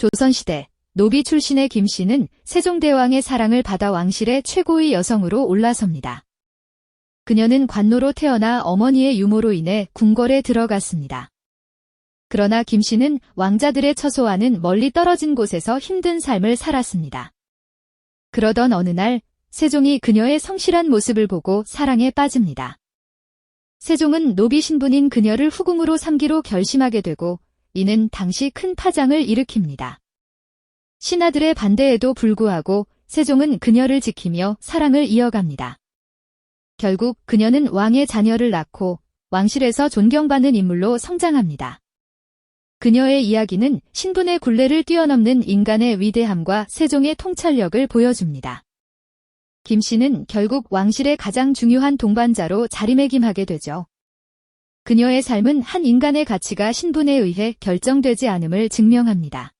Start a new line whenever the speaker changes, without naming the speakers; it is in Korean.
조선시대 노비 출신의 김 씨는 세종대왕의 사랑을 받아 왕실의 최고의 여성으로 올라섭니다. 그녀는 관노로 태어나 어머니의 유모로 인해 궁궐에 들어갔습니다. 그러나 김 씨는 왕자들의 처소와는 멀리 떨어진 곳에서 힘든 삶을 살았습니다. 그러던 어느 날 세종이 그녀의 성실한 모습을 보고 사랑에 빠집니다. 세종은 노비 신분인 그녀를 후궁으로 삼기로 결심하게 되고 이는 당시 큰 파장을 일으킵니다. 신하들의 반대에도 불구하고 세종은 그녀를 지키며 사랑을 이어갑니다. 결국 그녀는 왕의 자녀를 낳고 왕실에서 존경받는 인물로 성장합니다. 그녀의 이야기는 신분의 굴레를 뛰어넘는 인간의 위대함과 세종의 통찰력을 보여줍니다. 김 씨는 결국 왕실의 가장 중요한 동반자로 자리매김하게 되죠. 그녀의 삶은 한 인간의 가치가 신분에 의해 결정되지 않음을 증명합니다.